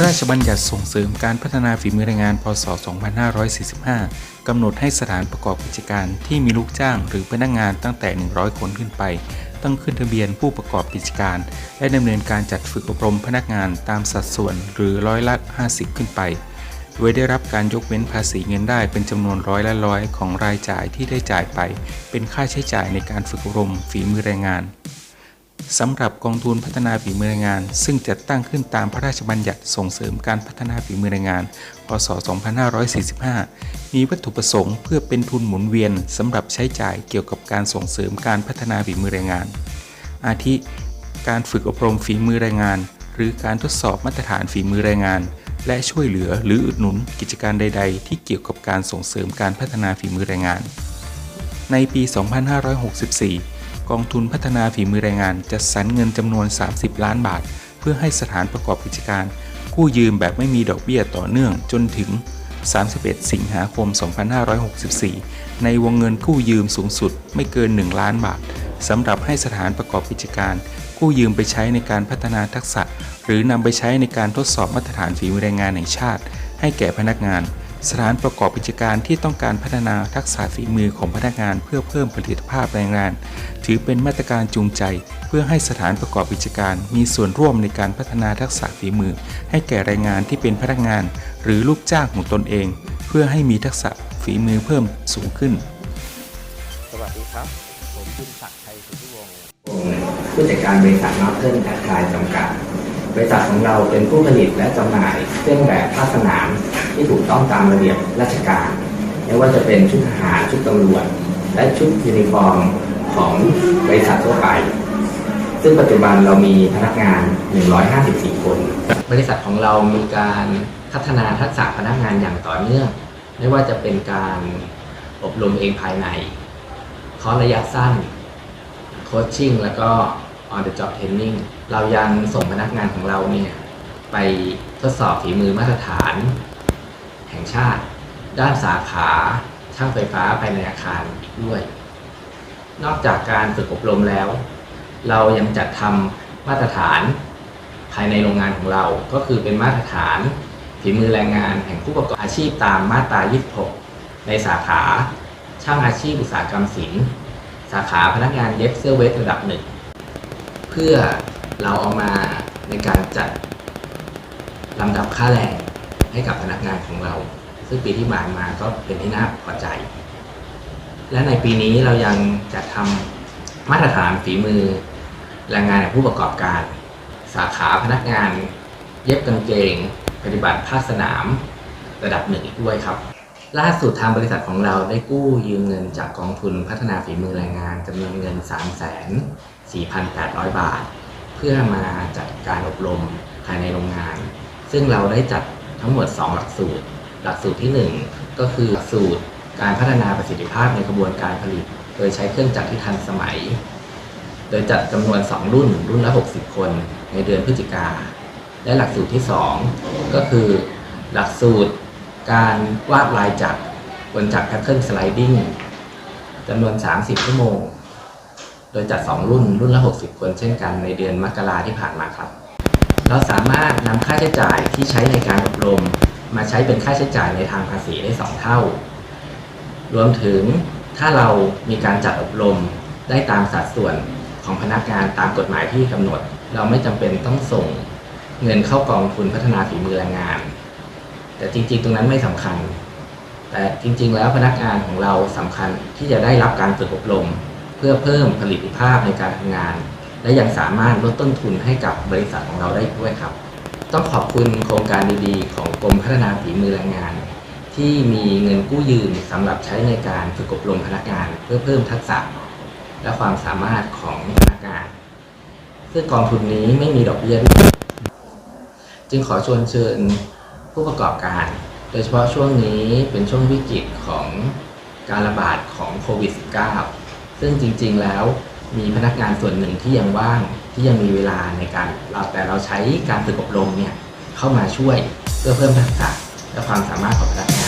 ระราชบัญญัติส่งเสริมการพัฒนาฝีมือแรงงาน พศ 2545 กำหนดให้สถานประกอบกิจการที่มีลูกจ้างหรือพนักงานตั้งแต่ 100 คนขึ้นไป ต้องขึ้นทะเบียนผู้ประกอบกิจการ และดำเนินการจัดฝึกอบรมพนักงานตามสัดส่วนหรือร้อยละ 50 ขึ้นไป โดยได้รับการยกเว้นภาษีเงินได้เป็นจำนวนร้อยละร้อยของรายจ่ายที่ได้จ่ายไป เป็นค่าใช้จ่ายในการฝึกอบรมฝีมือแรงงาน สำหรับกองทุนพัฒนาฝีมือแรงงาน ซึ่งจัดตั้งขึ้นตามพระราชบัญญัติส่งเสริมการพัฒนาฝีมือแรงงาน พศ 2545 มีวัตถุประสงค์เพื่อเป็นทุนหมุนเวียนสำหรับใช้จ่ายเกี่ยวกับการส่งเสริมการพัฒนาฝีมือแรงงาน อาทิ การฝึกอบรมฝีมือแรงงาน หรือการทดสอบมาตรฐานฝีมือแรงงาน และช่วยเหลือหรืออุดหนุนกิจการใด ๆ ที่เกี่ยวกับการส่งเสริมการพัฒนาฝีมือแรงงาน ในปี 2564 กองทุนพัฒนาฝีมือแรงงานจัดสรรเงินจำนวน 30 ล้านบาท เพื่อให้สถานประกอบกิจการ กู้ยืมแบบไม่มีดอกเบี้ยต่อเนื่องจนถึง 31 สิงหาคม 2564 ในวงเงินกู้ยืมสูงสุดไม่เกิน 1 ล้านบาทสำหรับให้สถานประกอบกิจการ กู้ยืมไปใช้ในการพัฒนาทักษะ หรือนำไปใช้ในการทดสอบมาตรฐานฝีมือแรงงานแห่งชาติ ให้แก่พนักงาน สถานประกอบกิจการที่ต้องการพัฒนาทักษะฝีมือของพนักงานเพื่อเพิ่มผลิตภาพแรงงาน ถือเป็นมาตรการจูงใจ เพื่อให้สถานประกอบกิจการ มีส่วนร่วมในการพัฒนาทักษะฝีมือ ให้แก่แรงงานที่เป็นพนักงาน หรือลูกจ้างของตนเอง เพื่อให้มีทักษะฝีมือเพิ่มสูงขึ้น สวัสดีครับ ผมคุณศักดิ์ชัยสุทธิวงศ์ผู้จัดการบริษัทนอร์เทิร์นแอดไทจำกัด บริษัทของเราเป็นผู้ผลิตและจำหน่ายเครื่องแบบภาคสนามที่ถูกต้องตามระเบียบราชการไม่ว่าจะเป็นชุดทหารชุดตำรวจ และชุดยูนิฟอร์มของบริษัททั่วไป ซึ่งปัจจุบันเรามีพนักงาน 154 คน บริษัทของเรามีการพัฒนาทักษะพนักงานอย่างต่อเนื่อง ไม่ว่าจะเป็นการอบรมเองภายในคอร์สระยะสั้น โคชชิ่งแล้วก็ on the job training เรายังส่งพนักงานของเราเนี่ยไปทดสอบฝีมือมาตรฐาน แห่งชาติ ด้านสาขาช่างไฟฟ้าภายในอาคารอีกด้วย นอกจากการฝึกอบรมแล้ว เรายังจัดทำมาตรฐานภายในโรงงานของเรา ก็คือเป็นมาตรฐานฝีมือแรงงานแห่งผู้ประกอบอาชีพตามมาตรา 26 ในสาขาช่างอาชีพอุตสาหกรรมศิลป์ สาขาพนักงานเย็บเสื้อเวทระดับหนึ่ง เพื่อเราเอามาในการจัดลำดับค่าแรงให้กับพนักงานของเรา ซึ่งปีที่ผ่านมาก็เป็นที่น่าพอใจ และในปีนี้เรายังจัดทำมาตรฐานฝีมือแรงงานผู้ประกอบการ สาขาพนักงาน เย็บกางเกง ปฏิบัติภาคสนาม ระดับหนึ่งอีกด้วยครับ ล่าสุดทางบริษัทของเราได้กู้ยืมเงินจากกองทุนพัฒนาฝีมือแรงงานจำนวนเงิน 4,800 บาท เพื่อมาจัดการอบรมภายในโรงงาน ซึ่งเราได้จัดทั้งหมด 2 หลักสูตร หลักสูตรที่ 1 ก็คือหลักสูตรการพัฒนาประสิทธิภาพในกระบวนการผลิต โดยใช้เครื่องจักรที่ทันสมัย โดยจัดจำนวน 2 รุ่น รุ่นละ 60 คน ในเดือนพฤศจิกา และหลักสูตรที่ 2 ก็คือหลักสูตรการวาดลายจักรบนจักรแพทเทิร์นสไลดิ้งจำนวน 30 ชั่วโมง โดยจัด 2 รุ่นรุ่นละ 60 คนเช่นกันในเดือนมกราที่ผ่านมาครับ เราสามารถนำค่าใช้จ่ายที่ใช้ในการอบรม มาใช้เป็นค่าใช้จ่ายในทางภาษีได้ 2 เท่า รวมถึงถ้าเรามีการจัดอบรมได้ตามสัดส่วนของพนักงานตามกฎหมายที่กำหนด เราไม่จำเป็นต้องส่งเงินเข้ากองทุนพัฒนาฝีมือแรงงาน แต่จริงๆ ตรงนั้นไม่สำคัญ แต่จริงๆ แล้วพนักงานของเราสำคัญที่จะได้รับการฝึกอบรม เพื่อเพิ่มผลิตภาพในการทำงาน และยังสามารถลดต้นทุนให้กับบริษัทของเราได้ด้วยครับ ต้องขอบคุณโครงการดีๆ ของกรมพัฒนาฝีมือแรงงาน ที่มีเงินกู้ยืมสำหรับใช้ในการฝึกอบรมพนักงาน เพื่อเพิ่มทักษะ และความสามารถของพนักงาน ซึ่งกองทุนนี้ไม่มีดอกเบี้ยด้วยจึงขอชวนเชิญผู้ประกอบการ โดยเฉพาะช่วงนี้เป็นช่วงวิกฤตของการระบาดของโควิด -19 ซึ่งจริง ๆ แล้วมีพนักงานส่วนหนึ่งที่ยังว่างที่ยังมีเวลาในการเราแต่เราใช้การฝึกอบรมเนี่ยเข้ามาช่วยเพื่อเพิ่มทักษะและความสามารถของพนักงาน